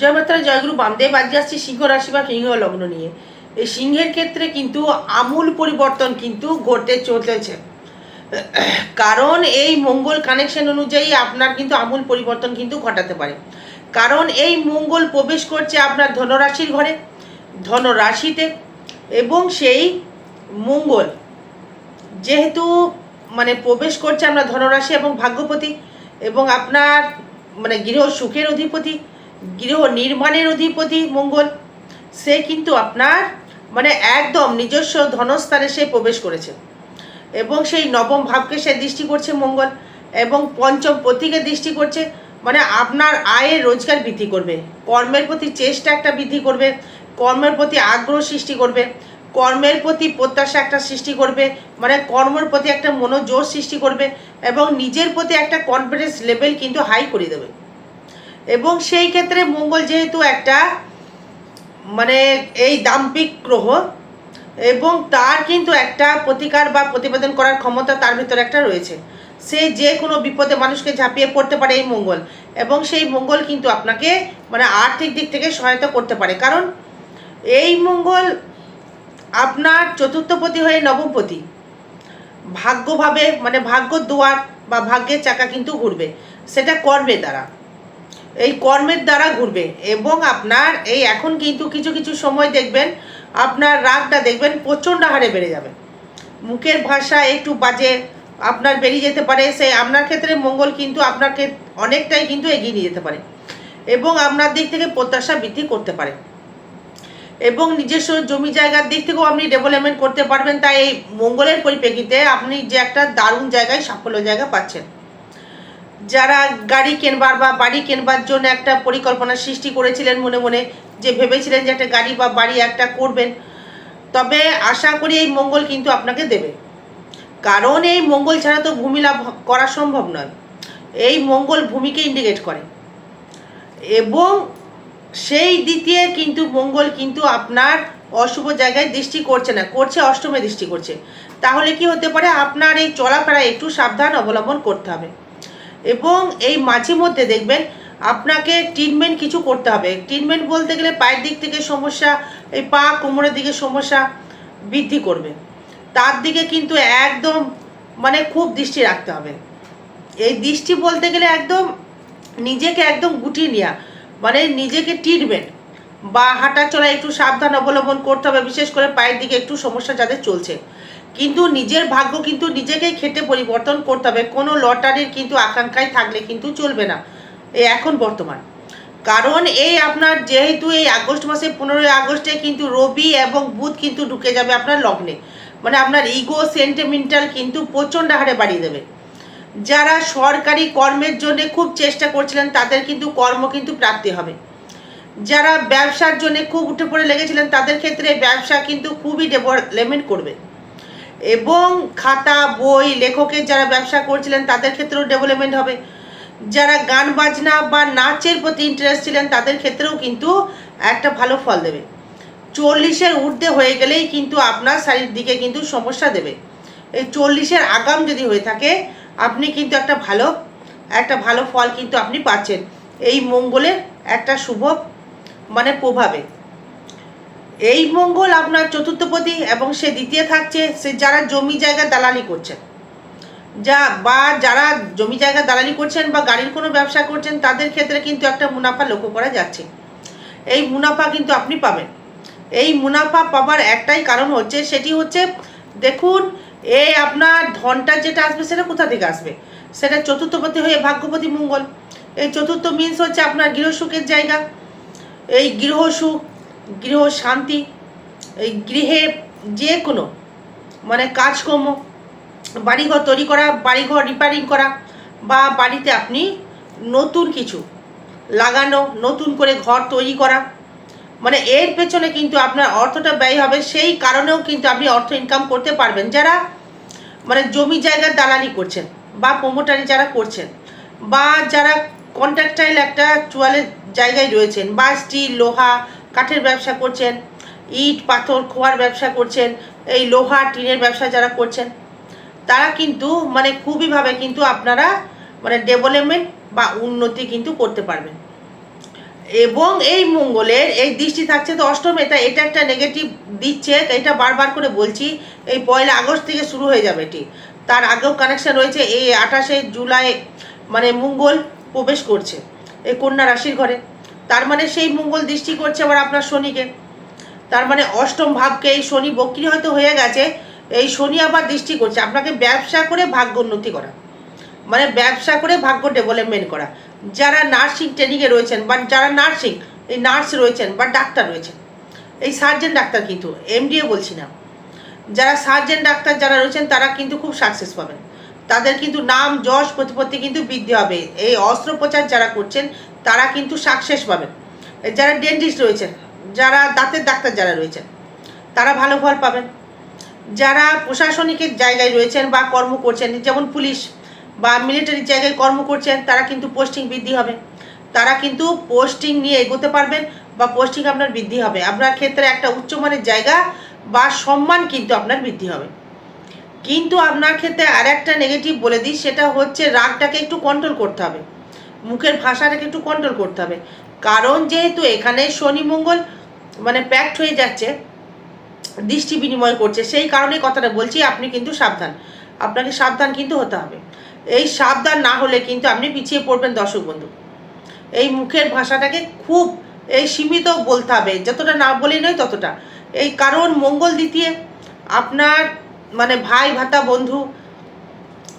জয় মাত্রা জয়গুরু বামদেব আজকে আসছি সিংহ রাশি বা সিংহ লগ্ন নিয়ে। এই সিংহের ক্ষেত্রে কিন্তু আমূল পরিবর্তন কিন্তু ঘটতে চলেছে। কারণ এই মঙ্গল কানেকশন অনুযায়ী আপনার কিন্তু আমূল পরিবর্তন কিন্তু ঘটাতে পারে। কারণ এই মঙ্গল প্রবেশ করছে আপনার ধনরাশির ঘরে, ধনরাশিতে এবং সেই মঙ্গল। যেহেতু মানে প্রবেশ করছে আমরা ধনরাশি এবং ভাগ্যপতি এবং আপনার মানে গৃহ সুখের অধিপতি গৃহ নির্মাণের অধিপতি মঙ্গল। সে কিন্তু আপনার মানে একদম নিজস্ব ধনস্থানে সে প্রবেশ করেছে। এবং সেই নবম ভাবকে সে দৃষ্টি করছে মঙ্গল এবং পঞ্চম পতিকে দৃষ্টি করছে। মানে আপনার আয়ের রোজগার বৃদ্ধি করবে, কর্মের প্রতি চেষ্টা একটা বৃদ্ধি করবে, কর্মের প্রতি আগ্রহ সৃষ্টি করবে, কর্মের প্রতি প্রত্যাশা একটা সৃষ্টি করবে মানে কর্মের প্রতি একটা মনোযোগ সৃষ্টি করবে এবং নিজের প্রতি একটা কনফিডেন্স লেভেল কিন্তু হাই করে দেবে। এবং সেই ক্ষেত্রে মঙ্গল যেহেতু একটা মানে এই দাম্পিক গ্রহ, এবং তার কিন্তু একটা প্রতিকার বা প্রতিবেদন করার ক্ষমতা তার ভিতরে একটা রয়েছে। সে যে কোনো বিপদে মানুষকে ঝাঁপিয়ে পড়তে পারে এই মঙ্গল, এবং সেই মঙ্গল কিন্তু আপনাকে মানে আর্থিক দিক থেকে সহায়তা করতে পারে। কারণ এই মঙ্গল আপনার চতুর্থপতি হয়ে নবমপতি। ভাগ্যভাবে মানে ভাগ্য দুয়ার বা ভাগ্যের চাকা কিন্তু ঘুরবে। সেটা কর্মের দ্বারা। এই কর্মের দ্বারা ঘুরবে এবং আপনার এই এখন কিন্তু কিছু কিছু সময় দেখবেন, আপনার রাগটা দেখবেন প্রচণ্ড হারে বেড়ে যাবে। মুখের ভাষা একটু বাজে, আপনার বেরিয়ে যেতে পারে সেই আপনার ক্ষেত্রে মঙ্গল কিন্তু আপনাকে অনেকটাই কিন্তু এগিয়ে নিয়ে যেতে পারে এবং আপনার দিক থেকে প্রত্যাশা বৃদ্ধি করতে পারে। এবং নিজস্ব জমি জায়গার দিক থেকেও আপনি ডেভেলপমেন্ট করতে পারবেন, তাই এই মঙ্গলের পরিপ্রেক্ষিতে আপনি যে একটা দারুণ জায়গায় সাফল্য জায়গা পাচ্ছেন। যারা গাড়ি কেনবার বা বাড়ি কেনবার জন্য একটা পরিকল্পনা সৃষ্টি করেছিলেন মনে মনে, যে ভেবেছিলেন যে একটা গাড়ি বা বাড়ি একটা করবেন, তবে আশা করি এই মঙ্গল কিন্তু আপনাকে দেবে। কারণ এই মঙ্গল ছাড়া তো ভূমি লাভ করা সম্ভব নয়। এই মঙ্গল ভূমিকে ইন্ডিকেট করে। এবং সেই দ্বিতীয় কিন্তু মঙ্গল কিন্তু আপনার অশুভ জায়গায় দৃষ্টি করছে না, করছে অষ্টমে দৃষ্টি করছে। তাহলে কি হতে পারে? আপনার এই চলাফেরা একটু সাবধান অবলম্বন করতে হবে। এবং এই মাঝে মধ্যে দেখবেন আপনাকে ট্রিটমেন্ট কিছু করতে হবে। ট্রিটমেন্ট বলতে গেলে পায়ের দিক থেকে সমস্যা, এই পা কোমরের দিকে সমস্যা বৃদ্ধি করবে। তার দিকে কিন্তু একদম মানে খুব দৃষ্টি রাখতে হবে। এই দৃষ্টি বলতে গেলে একদম নিজেকে একদম গুটিয়ে নেওয়া মানে নিজেকে ট্রিটমেন্ট বা হাঁটা চলা একটু সাবধান অবলম্বন করতে হবে, বিশেষ করে পায়ের দিকে একটু সমস্যা যাদের চলছে। কিন্তু নিজের ভাগ্য কিন্তু নিজেকেই খেটে পরিবর্তন করতে হবে। কোনো লটারির কিন্তু আকাঙ্ক্ষায় থাকলে কিন্তু চলবে না। এই এখন বর্তমান। কারণ এই আপনার যেহেতু এই আগস্ট মাসে, পনেরোই আগস্টে কিন্তু রবি এবং বুধ কিন্তু ঢুকে যাবে আপনার লগ্নে। মানে আপনার ইগো, সেন্টিমেন্টাল কিন্তু প্রচণ্ড হারে বাড়িয়ে দেবে। যারা সরকারি কর্মের জন্য খুব চেষ্টা করছিলেন, তাদের কিন্তু কর্ম কিন্তু প্রাপ্তি হবে। যারা ব্যবসার জন্য খুব উঠে পড়ে লেগেছিলেন, তাদের ক্ষেত্রে ব্যবসা কিন্তু খুবই ডেভেলপমেন্ট করবে। এবং খাতা, বই, লেখকের যারা ব্যবসা করছিলেন, তাদের ক্ষেত্রেও ডেভেলপমেন্ট হবে। যারা গান বাজনা বা নাচের প্রতি ইন্টারেস্ট ছিলেন, তাদের ক্ষেত্রেও কিন্তু একটা ভালো ফল দেবে। চল্লিশের ঊর্ধ্বে হয়ে গেলেই কিন্তু আপনার শারীর দিকে কিন্তু সমস্যা দেবে। এই চল্লিশের আগাম যদি হয়ে থাকে, আপনি কিন্তু একটা ভালো একটা ভালো ফল কিন্তু আপনি পাচ্ছেন। এই মঙ্গলের একটা শুভ মানে প্রভাবে। এই মঙ্গল আপনার চতুর্থপতি এবং সে দ্বিতীয় থাকছে, সে যারা জমি জায়গা দালালি করছেন যা বা যারা জমি জায়গা দালালি করছেন বা গাড়ির কোনো ব্যবসা করছেন, তাদের ক্ষেত্রে কিন্তু একটা মুনাফা লক্ষ্য করা যাচ্ছে। এই মুনাফা কিন্তু আপনি পাবেন। এই মুনাফা পাবার একটাই কারণ হচ্ছে, সেটি হচ্ছে, দেখুন এই আপনার ধনটা যেটা আসবে, সেটা কোথা থেকে আসবে? সেটা চতুর্থপতি হয়ে ভাগ্যপতি মঙ্গল। এই চতুর্থ মিন্স হচ্ছে আপনার গৃহসুখের জায়গা। এই গৃহ সুখ গৃহ শান্তি গৃহে যে কোনো মানে কাজকর্ম, বাড়িঘর তৈরি করা, বাড়িঘর রিপেয়ারিং করা বা বাড়িতে আপনি নতুন কিছু লাগানো, নতুন করে ঘর তৈরি করা মানে এর পেছনে কিন্তু আপনার অর্থটা ব্যয় হবে, সেই কারণেও কিন্তু আপনি অর্থ ইনকাম করতে পারবেন। যারা মানে জমি জায়গার দালালি করছেন বা প্রমোটারি যারা করছেন বা যারা কন্ট্রাক্টাইল একটা চুয়ালের জায়গায় রয়েছেন বা স্টিল লোহা কাঠের ব্যবসা করছেন, ইট, পাথর, খোয়ার ব্যবসা করছেন, এই লোহা, টিনের ব্যবসা যারা করছেন, তারা কিন্তু মানে খুবইভাবে কিন্তু আপনারা মানে ডেভেলপমেন্ট বা উন্নতি কিন্তু করতে পারবেন। এবং এই মঙ্গলের এই দৃষ্টি থাকছে তো অষ্টমে, তাই এটা একটা নেগেটিভ দিচ্ছে এটা বারবার করে বলছি, এই পয়লা আগস্ট থেকে শুরু হয়ে যাবে এটি। তার আগেও কানেকশন রয়েছে, এই আঠাশে জুলাই মানে মঙ্গল প্রবেশ করছে, এই কন্যা রাশির ঘরে। তার মানে সেই মঙ্গল দৃষ্টি করছে আবার আপনার শনিকে। তার মানে অষ্টম ভাবকে এই শনি বক্রি হয়তো হয়ে গেছে, এই শনি আবার দৃষ্টি করছে। আপনাকে ব্যবসা করে ভাগ্য উন্নতি করা। মানে ব্যবসা করে ভাগ্য ডেভেলপমেন্ট করা। যারা নার্সিং ট্রেনিংয়ে রয়েছেন বা যারা নার্সিং এই নার্স রয়েছেন বা ডাক্তার রয়েছেন, এই সার্জেন ডাক্তার কিন্তু এমডিএ বলছি না। যারা সার্জেন ডাক্তার যারা রয়েছেন, তারা কিন্তু খুব সাকসেস পাবেন। তাদের কিন্তু নাম, যশ, প্রতিপত্তি কিন্তু বৃদ্ধি হবে। এই অস্ত্রোপচার যারা করছেন তারা কিন্তু সাকসেস পাবেন। যারা ডেন্টিস্ট রয়েছেন, যারা দাঁতের ডাক্তার যারা রয়েছেন, তারা ভালো ফল পাবেন। যারা প্রশাসনিকের জায়গায় রয়েছেন বা কর্ম করছেন, যেমন পুলিশ বা মিলিটারির জায়গায় কর্ম করছেন, তারা কিন্তু পোস্টিং বৃদ্ধি হবে। তারা কিন্তু পোস্টিং নিয়ে এগোতে পারবেন বা পোস্টিং আপনার বৃদ্ধি হবে। আপনার ক্ষেত্রে একটা উচ্চমানের জায়গা বা সম্মান কিন্তু আপনার বৃদ্ধি হবে। কিন্তু আপনার ক্ষেত্রে আর একটা নেগেটিভ বলে দিই, সেটা হচ্ছে রাগটাকে একটু কন্ট্রোল করতে হবে। মুখের ভাষাটাকে একটু কন্ট্রোল করতে হবে। কারণ যেহেতু এখানে শনি মঙ্গল মানে প্যাক্ট হয়ে যাচ্ছে, দৃষ্টি বিনিময় করছে, সেই কারণে কথাটা বলছি, আপনি কিন্তু সাবধান। আপনাকে সাবধান কিন্তু হতে হবে। এই সাবধান না হলে কিন্তু আপনি পিছিয়ে পড়বেন দর্শক বন্ধু। এই মুখের ভাষাটাকে খুব এই সীমিত বলতে হবে, যতটা না বলেই নয় ততটা। এই কারণ মঙ্গল দ্বিতীয় আপনার মানে ভাই ভাতা বন্ধু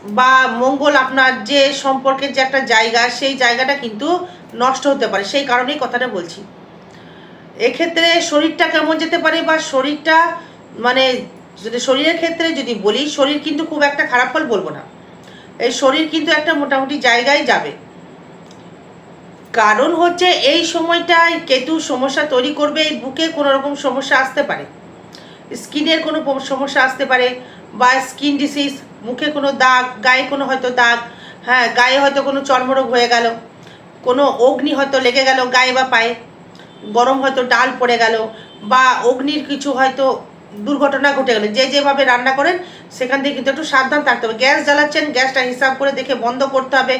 বা মঙ্গল আপনার যে সম্পর্কের যে একটা জায়গা, সেই জায়গাটা কিন্তু নষ্ট হতে পারে। সেই কারণেই কথাটা বলছি। এক্ষেত্রে শরীরটা কেমন যেতে পারে বা শরীরটা মানে যদি শরীরের ক্ষেত্রে যদি বলি, শরীর কিন্তু খুব একটা খারাপ ফল বলব না। এই শরীর কিন্তু একটা মোটামুটি জায়গায় যাবে। কারণ হচ্ছে এই সময়টায় কেতু সমস্যা তৈরি করবে, এই বুকে কোনো রকম সমস্যা আসতে পারে। স্কিনের কোনো সমস্যা আসতে পারে বা স্কিন ডিসিজ মুখে কোনো দাগ, গায়ে কোনো হয়তো দাগ হ্যাঁ গায়ে হয়তো কোনো চর্মরোগ হয়ে গেল, কোনো অগ্নি হয়তো লেগে গেল গায়ে বা পায়ে, গরম হয়তো ডাল পড়ে গেল, বা অগ্নির কিছু হয়তো দুর্ঘটনা ঘটে গেল, যে যেভাবে রান্না করেন, সেখান থেকে কিন্তু একটু সাবধান থাকতে হবে। গ্যাস জ্বালাচ্ছেন, গ্যাসটা হিসাব করে দেখে বন্ধ করতে হবে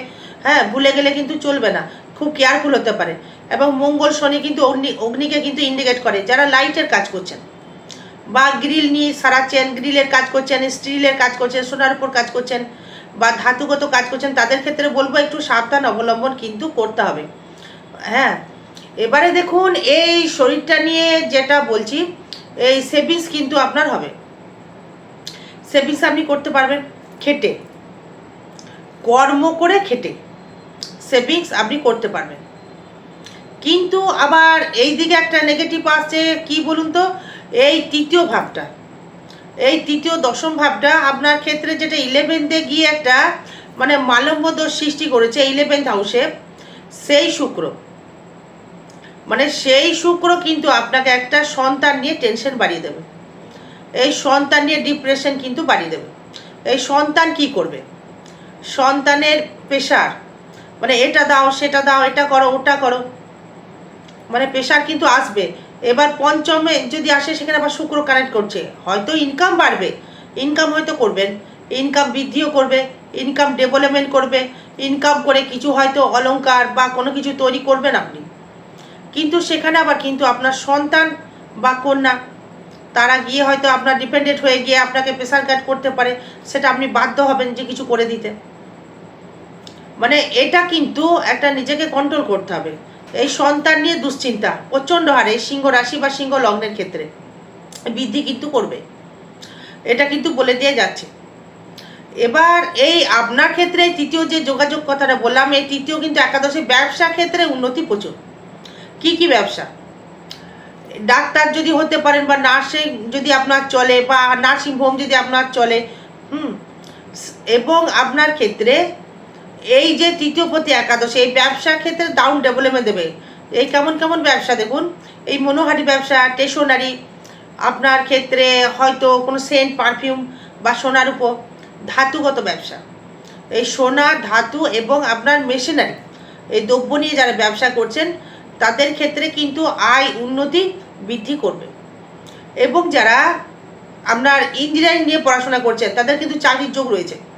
হ্যাঁ ভুলে গেলে কিন্তু চলবে না, খুব কেয়ারফুল হতে পারে। এবং মঙ্গল শনি কিন্তু অগ্নি, অগ্নিকে কিন্তু ইন্ডিকেট করে, যারা লাইটের কাজ করছেন। বা গ্রিল নিয়ে সারাচ্ছেন গ্রিলের কাজ করছেন স্টিলের কাজ করছেন, সোনার উপর কাজ করছেন বা ধাতুগত কাজ করছেন, তাদের ক্ষেত্রে বলব একটু সাবধান অবলম্বন কিন্তু করতে হবে। হ্যাঁ এবারে দেখুন, এই শরীরটা নিয়ে যেটা বলছি, এই সেভিংস কিন্তু আপনার হবে। সেভিংস আপনি করতে পারবেন খেটে। কর্ম করে খেটে। সেভিংস আপনি করতে পারবেন। কিন্তু আবার এই দিকে একটা নেগেটিভ আসছে, কি বলুন তো? এই তৃতীয় ভাবটা, এই তৃতীয় দশম ভাবটা আপনার ক্ষেত্রে যেটা ইলেভেন্থে গিয়ে একটা মানে মালব্য দোষ সৃষ্টি করেছে ইলেভেন্থ হাউসে সেই শুক্র। মানে সেই শুক্র কিন্তু আপনাকে একটা সন্তান নিয়ে টেনশন বাড়িয়ে দেবে। এই সন্তান নিয়ে ডিপ্রেশন কিন্তু বাড়িয়ে দেবে। এই সন্তান কি করবে? সন্তানের পেশার মানে এটা দাও, সেটা দাও, এটা করো, ওটা করো মানে পেশার কিন্তু আসবে। এবার পঞ্চমে যদি আসে, সেখানে আবার শুক্র কানেক্ট করছে। হয়তো ইনকাম বাড়বে। ইনকাম হয়তো করবেন। ইনকাম বৃদ্ধিও করবে। ইনকাম ডেভেলপমেন্ট করবে। ইনকাম করে কিছু হয়তো অলংকার বা কোনো কিছু তৈরি করবেন আপনি। কিন্তু সেখানে আবার কিন্তু আপনার সন্তান বা কন্যা, তারা গিয়ে হয়তো আপনার ডিপেন্ডেন্ট হয়ে গিয়ে আপনাকে প্রেশার কাট করতে পারে। সেটা আপনি বাধ্য হবেন যে কিছু করে দিতে। মানে এটা কিন্তু একটা নিজেকে কন্ট্রোল করতে হবে। এই সন্তান নিয়ে দুশ্চিন্তা, প্রচণ্ড হারে সিংহ রাশি বা সিংহ লগ্নের ক্ষেত্রে। বৃদ্ধি কিন্তু করবে। এটা কিন্তু বলে দিয়ে যাচ্ছে। এবার এই আপনার ক্ষেত্রে তৃতীয় যে যোগাযোগ কথাটা বললাম, এই তৃতীয় কিন্তু একাদশী ব্যবসা ক্ষেত্রে উন্নতি প্রচুর। কি কি ব্যবসা? ডাক্তার যদি হতে পারেন বা নার্সিং যদি আপনার চলে বা নার্সিং হোম যদি আপনার চলে, হুম, এবং আপনার ক্ষেত্রে এই যে তৃতীয় প্রতি একাদশী, এই ব্যবসার ক্ষেত্রে ডাউন ডেভেলপমেন্ট দেবে। এই কেমন কেমন ব্যবসা দেখুন? এই মনোহারি ব্যবসা স্টেশনারি আপনার ক্ষেত্রে হয়তো কোনো সেন্ট পারফিউম বা সোনার উপর ধাতুগত ব্যবসা। এই সোনা, ধাতু এবং আপনার মেশিনারি এই দ্রব্য নিয়ে যারা ব্যবসা করছেন, তাদের ক্ষেত্রে কিন্তু আয় উন্নতি বৃদ্ধি করবে। এবং যারা আপনার ইঞ্জিনিয়ারিং নিয়ে পড়াশোনা করছেন, তাদের কিন্তু চাকরির যোগ রয়েছে।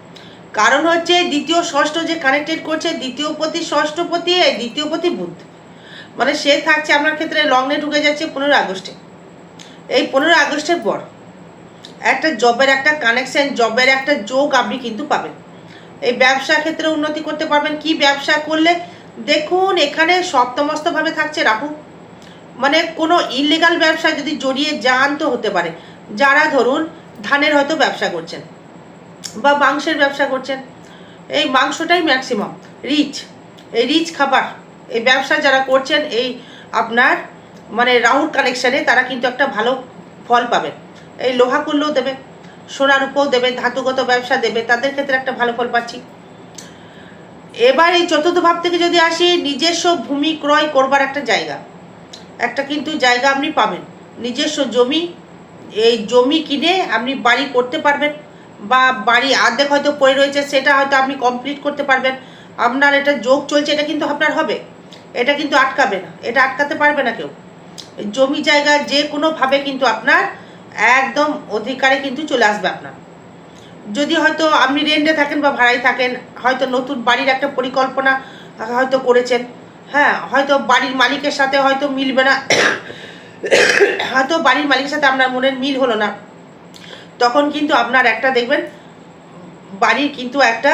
কারণ হচ্ছে দ্বিতীয় ষষ্ঠ যে কানেক্টেড করছে দ্বিতীয় প্রতি ষষ্ঠ প্রতি এই দ্বিতীয় প্রতি বুধ। মানে সে থাকছে আপনার ক্ষেত্রে লগ্নে ঢুকে যাচ্ছে পনেরো আগস্টে। এই পনেরো আগস্টের পর একটা জবের একটা কানেকশন জবের একটা যোগ আপনি কিন্তু পাবেন। এই ব্যবসা ক্ষেত্রে উন্নতি করতে পারবেন। কি ব্যবসা করলে? দেখুন, এখানে সপ্তমস্তভাবে থাকছে রাহু। মানে কোনো ইলিগাল ব্যবসা যদি জড়িয়ে যান তো হতে পারে, যারা ধরুন ধানের হয়তো ব্যবসা করছেন। বা মাংসের ব্যবসা করছেন। এই মাংসটাই ম্যাক্সিমাম রিচ। এই রিচ খাবার। এই ব্যবসা যারা করছেন, এই আপনার মানে রাহুর কানেকশানে তারা কিন্তু একটা ভালো ফল পাবেন। এই লোহা করলেও দেবে, সোনার উপও দেবে, ধাতুগত ব্যবসা দেবে, তাদের ক্ষেত্রে একটা ভালো ফল পাচ্ছি। এবার এই চতুর্থ ভাব থেকে যদি আসি, নিজস্ব ভূমি ক্রয় করবার একটা জায়গা। একটা কিন্তু জায়গা আপনি পাবেন। নিজস্ব জমি, এই জমি কিনে আপনি বাড়ি করতে পারবেন। বা বাড়ি আর্ধেক হয়তো পড়ে রয়েছে, সেটা হয়তো আপনি কমপ্লিট করতে পারবেন। আপনার এটা যোগ চলছে, এটা কিন্তু আপনার হবে। এটা কিন্তু আটকাবে না। এটা আটকাতে পারবে না কেউ। জমি জায়গা যে কোনোভাবে কিন্তু আপনার একদম অধিকারে কিন্তু চলে আসবে আপনার। যদি হয়তো আপনি রেন্টে থাকেন বা ভাড়ায় থাকেন, হয়তো নতুন বাড়ির একটা পরিকল্পনা হয়তো করেছেন। হ্যাঁ হয়তো বাড়ির মালিকের সাথে হয়তো মিলবে না। হয়তো বাড়ির মালিকের সাথে আপনার মনের মিল হলো না। তখন কিন্তু আপনার একটা দেখবেন, বাড়ির কিন্তু একটা,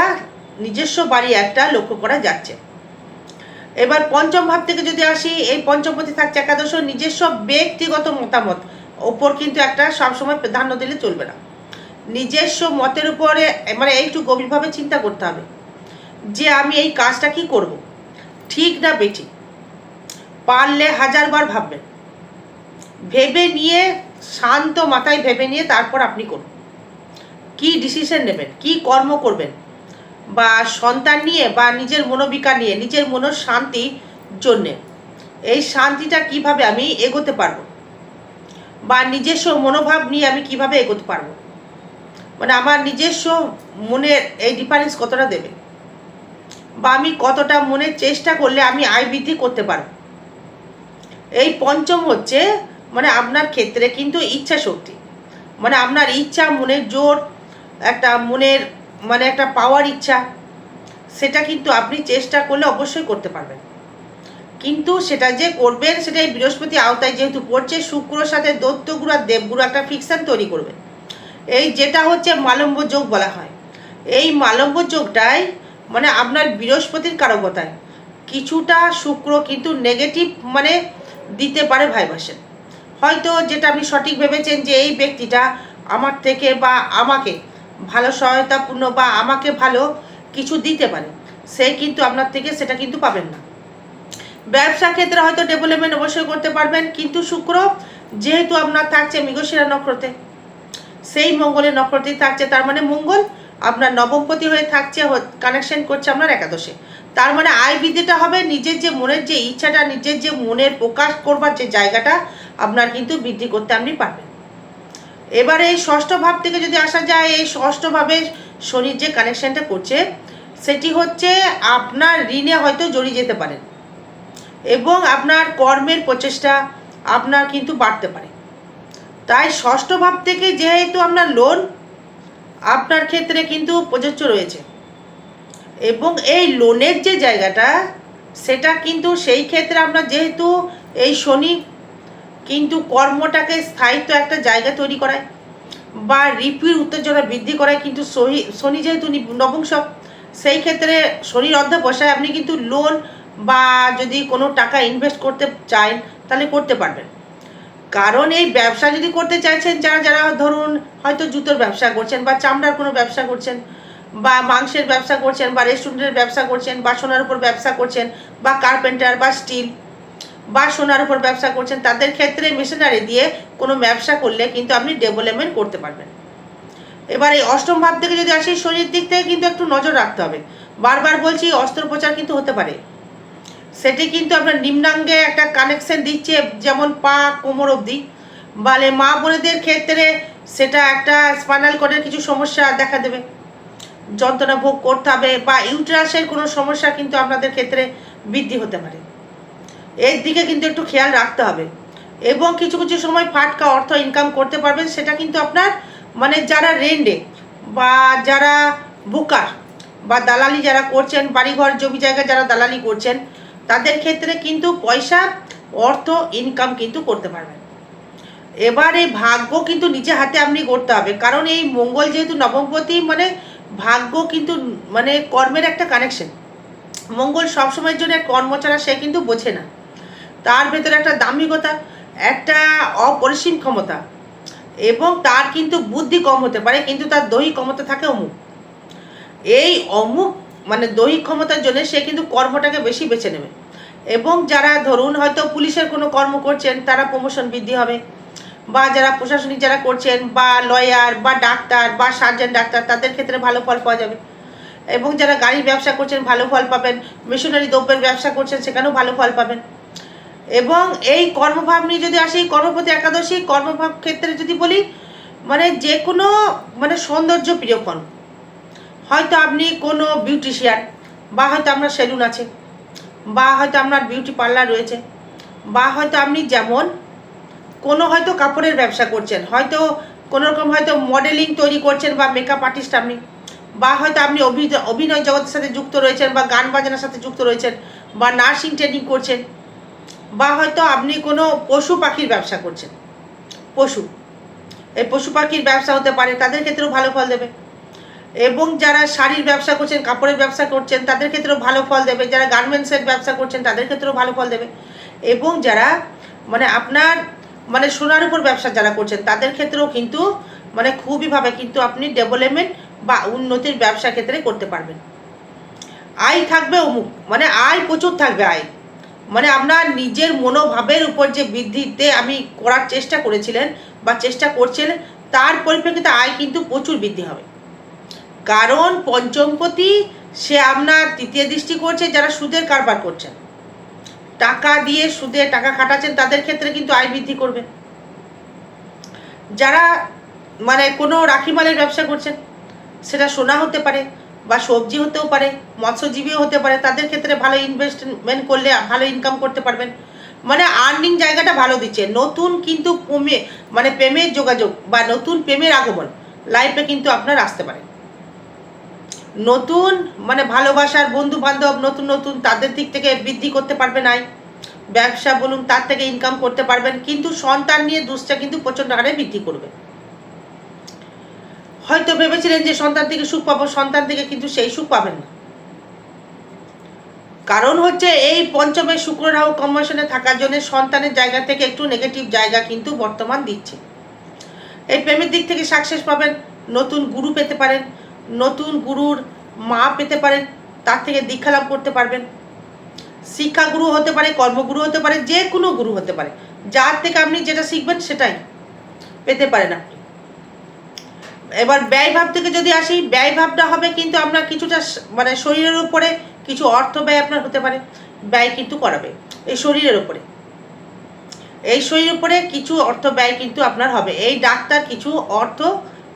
নিজস্ব বাড়ি একটা লক্ষ্য করা যাচ্ছে। এবার পঞ্চম ভাব থেকে যদি আসি, এই পঞ্চমপতি থাকছে একাদশ, নিজস্ব ব্যক্তিগত মতামত ওপর কিন্তু একটা সবসময় প্রাধান্য দিলে চলবে না। নিজস্ব মতের উপরে মানে একটু গভীরভাবে চিন্তা করতে হবে, যে আমি এই কাজটা কি করব, ঠিক না বেটি পারলে হাজারবার ভাববেন। ভেবে নিয়ে শান্ত মাথায় ভেবে নিয়ে তারপর আপনি করুন। কি ডিসিশন নেবেন? কি কর্ম করবেন? বা সন্তান নিয়ে বা নিজের মনোবিকার নিয়ে, নিজের মনের শান্তির জন্যে এই শান্তিটা কীভাবে আমি এগোতে পারব? বা নিজস্ব মনোভাব নিয়ে আমি কীভাবে এগোতে পারব? মানে আমার নিজস্ব মনের এই ডিফারেন্স কতটা দেবে? বা আমি কতটা মনের চেষ্টা করলে আমি আয় বৃদ্ধি করতে পারব? এই পঞ্চম হচ্ছে মানে আপনার ক্ষেত্রে কিন্তু ইচ্ছা শক্তি। মানে আপনার ইচ্ছা, মনের জোর, একটা মনের মানে একটা পাওয়ার ইচ্ছা, সেটা কিন্তু আপনি চেষ্টা করলে অবশ্যই করতে পারবেন। কিন্তু সেটা যে করবেন সেটা এই বৃহস্পতি আওতায় যেহেতু পড়ছে শুক্রর সাথে দৈত্যগুরু আর দেবগুরু একটা ফিকশন তৈরি করবে। এই যেটা হচ্ছে মালম্ব যোগ বলা হয়। এই মালম্ব যোগটাই মানে আপনার বৃহস্পতির কারকতায়। কিছুটা শুক্র কিন্তু নেগেটিভ মানে দিতে পারে ভাইবাসেন হয়তো যেটা আপনি সঠিক ভেবেছেন যে এই ব্যক্তিটা আমার থেকে বা আমাকে ভালো সহায়তাপূর্ণ বা আমাকে ভালো কিছু দিতে পারে, সে কিন্তু আপনার থেকে সেটা কিন্তু পাবেন না। ব্যবসা ক্ষেত্রে হয়তো ডেভেলপমেন্ট অবশ্যই করতে পারবেন, কিন্তু শুক্র যেহেতু আপনার থাকছে মৃগশিরা নক্ষত্রে, সেই মঙ্গলের নক্ষত্রে থাকছে, তার মানে মঙ্গল আপনার নবমপতি হয়ে থাকছে কানেকশন করছে আপনার একাদশে। তার মানে আয় বৃদ্ধিটা হবে নিজের যে মনের যে ইচ্ছাটা, নিজের যে মনের প্রকাশ করবার যে জায়গাটা আপনার কিন্তু বৃদ্ধি করতে আপনি পারবেন। এবার এই ষষ্ঠ ভাব থেকে যদি আসা যায়, এই ষষ্ঠভাবে শনির যে কানেকশনটা করছে, সেটি হচ্ছে আপনার ঋণে হয়তো জড়িয়ে যেতে পারেন এবং আপনার কর্মের প্রচেষ্টা আপনার কিন্তু বাড়তে পারে। তাই ষষ্ঠ ভাব থেকে যেহেতু আপনার লোন আপনার ক্ষেত্রে কিন্তু প্রযোজ্য রয়েছে এবং এই লোনের যে জায়গাটা, সেটা কিন্তু সেই ক্ষেত্রে আপনার যেহেতু এই শনি কিন্তু কর্মটাকে স্থায়িত্ব একটা জায়গা তৈরি করায় বা রিপির উত্তেজনা বৃদ্ধি করায়। কিন্তু শনি যেহেতু নি- নপুংসক সেই ক্ষেত্রে শনির অধ্যাবসায় আপনি কিন্তু লোন বা যদি কোনো টাকা ইনভেস্ট করতে চান, তাহলে করতে পারবেন। কারণ এই ব্যবসা যদি করতে চাইছেন, যারা যারা ধরুন হয়তো জুতোর ব্যবসা করছেন বা চামড়ার কোনো ব্যবসা করছেন বা মাংসের ব্যবসা করছেন বা রেস্টুরেন্টের ব্যবসা করছেন বা সোনার উপর ব্যবসা করছেন বা কার্পেন্টার বা স্টিল বা সোনার উপর ব্যবসা করছেন, তাদের ক্ষেত্রে মেশিনারি দিয়ে কোনো ব্যবসা করলে কিন্তু আপনি ডেভেলপমেন্ট করতে পারবেন। এবার এই অষ্টম ভাব থেকে যদি আসি শরীর দিক থেকে কিন্তু একটু নজর রাখতে হবে। বারবার বলছি, অস্ত্রোপচার কিন্তু হতে পারে। সেটি কিন্তু আপনার নিম্নাঙ্গে একটা কানেকশন দিচ্ছে, যেমন পা, কোমর অবধি। বলে মা বোনেদের ক্ষেত্রে সেটা একটা স্পাইনাল কর্ডের কিছু সমস্যা দেখা দেবে। যন্ত্রণা ভোগ করতে হবে বা ইউট্রাসের কোনো সমস্যা কিন্তু আপনাদের ক্ষেত্রে বৃদ্ধি হতে পারে। এর দিকে কিন্তু একটু খেয়াল রাখতে হবে। এবং কিছু কিছু সময় ফাটকা অর্থ ইনকাম করতে পারবেন, সেটা কিন্তু আপনার মানে যারা রেন্ডে বা যারা বুকার বা দালালি যারা করছেন, বাড়িঘর, জমি জায়গা যারা দালালি করছেন, তাদের ক্ষেত্রে কিন্তু পয়সা, অর্থ ইনকাম কিন্তু করতে পারবেন। এবার এই ভাগ্য কিন্তু নিজে হাতে আপনি করতে হবে, কারণ এই মঙ্গল যেহেতু নবমপতি মানে ভাগ্য কিন্তু মানে কর্মের একটা কানেকশন মঙ্গল সবসময়ের জন্য কর্ম ছাড়া সে কিন্তু বোঝে না। তার ভেতরে একটা দাম্ভিকতা, একটা অপরিসীম ক্ষমতা এবং তার কিন্তু বুদ্ধি কম হতে পারে, কিন্তু তার দৈহিক ক্ষমতা থাকে অমুক। এই অমুক মানে দৈহিক ক্ষমতার জন্য সে কিন্তু কর্মটাকে বেশি বেছে নেবে। এবং যারা ধরুন হয়তো পুলিশের কোনো কর্ম করছেন, তারা প্রমোশন বৃদ্ধি হবে বা যারা প্রশাসনিক যারা করছেন বা লয়ার বা ডাক্তার বা সার্জন ডাক্তার, তাদের ক্ষেত্রে ভালো ফল পাওয়া যাবে। এবং যারা গাড়ির ব্যবসা করছেন, ভালো ফল পাবেন মেশিনারি দ্রব্যের ব্যবসা করছেন, সেখানেও ভালো ফল পাবেন। এবং এই কর্মভাব নিয়ে যদি আসি, কর্মপতি একাদশী, কর্মভাব ক্ষেত্রে যদি বলি মানে যে কোনো মানে সৌন্দর্য প্রিয়ক্ষণ হয়তো আপনি কোনো বিউটিশিয়ান, বা হয়তো আপনার সেলুন আছে, বা হয়তো আপনার বিউটি পার্লার রয়েছে, বা হয়তো আপনি যেমন, কোনো হয়তো কাপড়ের ব্যবসা করছেন, হয়তো কোনো রকম হয়তো মডেলিং তৈরি করছেন বা মেকআপ আর্টিস্ট আপনি, বা হয়তো আপনি অভি- অভিনয় জগতের সাথে যুক্ত রয়েছেন, বা গান বাজনার সাথে যুক্ত রয়েছেন, বা নার্সিং ট্রেনিং করছেন বা হয়তো আপনি কোনো পশু পাখির ব্যবসা করছেন। পশু। এই পশু পাখির ব্যবসা হতে পারে, তাদের ক্ষেত্রেও ভালো ফল দেবে। এবং যারা শাড়ির ব্যবসা করছেন, কাপড়ের ব্যবসা করছেন, তাদের ক্ষেত্রেও ভালো ফল দেবে। যারা গার্মেন্টসের ব্যবসা করছেন, তাদের ক্ষেত্রেও ভালো ফল দেবে। এবং যারা মানে আপনার মানে সোনার উপর ব্যবসা যারা করছেন, তাদের ক্ষেত্রেও কিন্তু মানে খুবইভাবে কিন্তু আপনি ডেভেলপমেন্ট বা উন্নতির ব্যবসা ক্ষেত্রে করতে পারবেন। আয় থাকবে অমুক। মানে আয় প্রচুর থাকবে আয়। মানে আপনার নিজের মনোভাবের উপর যে বৃদ্ধিতে আমি করার চেষ্টা করেছিলেন বা চেষ্টা করছিলেন তার পরিপ্রেক্ষিতে আয় কিন্তু প্রচুর বৃদ্ধি হবে। কারণ পঞ্চমপতি, সে আপনার তৃতীয় দৃষ্টি করছে যারা সুদের কারবার করছেন। টাকা দিয়ে সুদে টাকা খাটাচ্ছেন, তাদের ক্ষেত্রে কিন্তু আয় বৃদ্ধি করবে। যারা মানে কোনো রাখিমালের ব্যবসা করছেন, সেটা সোনা হতে পারে বা সবজি হতেও পারে, মৎস্যজীবীও হতে পারে, তাদের ক্ষেত্রে ভালো ইনভেস্টমেন্ট করলে ভালো ইনকাম করতে পারবেন। মানে আর্নিং জায়গাটা ভালো দিচ্ছে। নতুন কিন্তু প্রেমে মানে প্রেমের যোগাযোগ বা নতুন প্রেমের আগমন লাইফে কিন্তু আপনার আসতে পারে। নতুন মানে ভালোবাসার বন্ধু বান্ধব নতুন নতুন তাদের দিক থেকে বৃদ্ধি করতে পারবেন আয় ব্যবসা বলুন, তার থেকে ইনকাম করতে পারবেন। কিন্তু সন্তান নিয়ে দুশ্চা কিন্তু প্রচণ্ড হারে বৃদ্ধি করবে। হয়তো ভেবেছিলেন যে সন্তান থেকে সুখ পাবো, সন্তান থেকে কিন্তু সেই সুখ পাবেন না। কারণ হচ্ছে এই পঞ্চমের শুক্র রাহু কম্বিনেশনে থাকার জন্য সন্তানের জায়গা থেকে একটু নেগেটিভ জায়গা কিন্তু বর্তমান দিচ্ছে। এই প্রেমের দিক থেকে সাকসেস পাবেন, নতুন গুরু পেতে পারেন, নতুন গুরুর মা পেতে পারেন, তার থেকে দীক্ষা লাভ করতে পারবেন। শিক্ষা গুরু হতে পারে, কর্মগুরু হতে পারে, যে কোনো গুরু হতে পারে। যার থেকে আপনি যেটা শিখবেন সেটাই পেতে পারেন আপনি। এবার ব্যয় ভাব থেকে যদি আসি, ব্যয় ভাবটা হবে কিন্তু আপনার কিছুটা মানে শরীরের উপরে কিছু অর্থ ব্যয় আপনার হতে পারে। ব্যয় কিন্তু করাবে, এই শরীরের উপরে। এই শরীরের উপরে কিছু অর্থ ব্যয় কিন্তু আপনার হবে, এই ডাক্তার কিছু অর্থ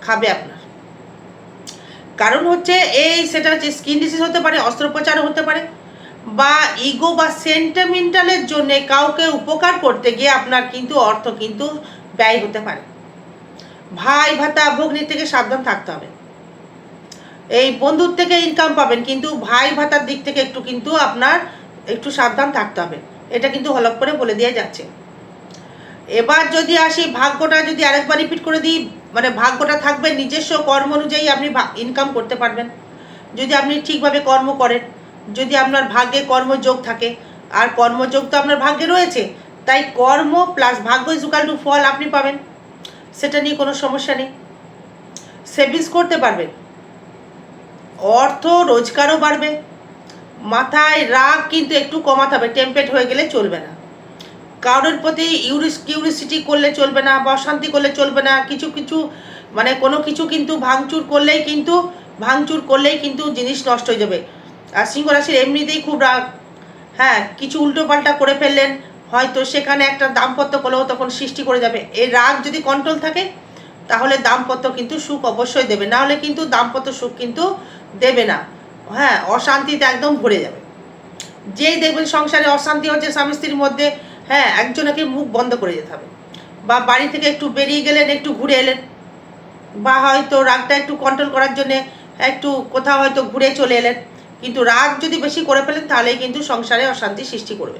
খাবে আপনার। কারণ হচ্ছে এই সেটা হচ্ছে স্কিন ডিসিজ হতে পারে অস্ত্রোপচারও হতে পারে, বা ইগো বা সেন্টিমেন্টালের জন্যে কাউকে উপকার করতে গিয়ে আপনার কিন্তু অর্থ কিন্তু ব্যয় হতে পারে। ভাই, ভাতা, ভগ্নির থেকে সাবধান থাকতে হবে। এই বন্ধুর থেকে ইনকাম পাবেন, কিন্তু ভাই, ভাতার দিক থেকে একটু কিন্তু আপনার একটু সাবধান থাকতে হবে। এটা কিন্তু হলপ করে বলে দেওয়া যাচ্ছে। এবার যদি আসি, ভাগ্যটা যদি আরেকবার রিপিট করে দিই মানে ভাগ্যটা থাকবে নিজস্ব কর্ম অনুযায়ী আপনি ইনকাম করতে পারবেন। যদি আপনি ঠিকভাবে কর্ম করেন, যদি আপনার ভাগ্যে কর্মযোগ থাকে, আর কর্মযোগ তো আপনার ভাগ্যে রয়েছে, তাই কর্ম প্লাস ভাগ্য ইজুকাল টু ফল আপনি পাবেন। সেটা নিয়ে কোনো সমস্যা নেই। সেভিংস করতে পারবেন অর্থ রোজগারও বাড়বে। মাথায় রাগ কিন্তু একটু কমাতে হবে টেম্পেট হয়ে গেলে চলবে না। কারোর প্রতি ইউরিস কিউরিসিটি করলে চলবে না বা অশান্তি করলে চলবে না। কিছু কিছু মানে কোনো কিছু কিন্তু ভাঙচুর করলেই কিন্তু, ভাঙচুর করলেই কিন্তু জিনিস নষ্ট হয়ে যাবে। আর সিংহ রাশির এমনিতেই খুব রাগ। হ্যাঁ কিছু উল্টোপাল্টা করে ফেললেন। হয়তো সেখানে একটা দাম্পত্য কলহ তখন সৃষ্টি করে যাবে। এই রাগ যদি কন্ট্রোল থাকে, তাহলে দাম্পত্য কিন্তু সুখ অবশ্যই দেবে। না হলে কিন্তু দাম্পত্য সুখ কিন্তু দেবে না। হ্যাঁ অশান্তিতে একদম ভরে যাবে। যেই দেখবেন সংসারে অশান্তি হচ্ছে, স্বামী স্ত্রীর মধ্যে হ্যাঁ একজনকে মুখ বন্ধ করে যেতে হবে। বা বাড়ি থেকে একটু বেরিয়ে গেলেন, একটু ঘুরে এলেন। বা হয়তো রাগটা একটু কন্ট্রোল করার জন্যে একটু কোথাও হয়তো ঘুরে চলে এলেন। কিন্তু রাগ যদি বেশি করে ফেলেন, তাহলেই কিন্তু সংসারে অশান্তি সৃষ্টি করবে।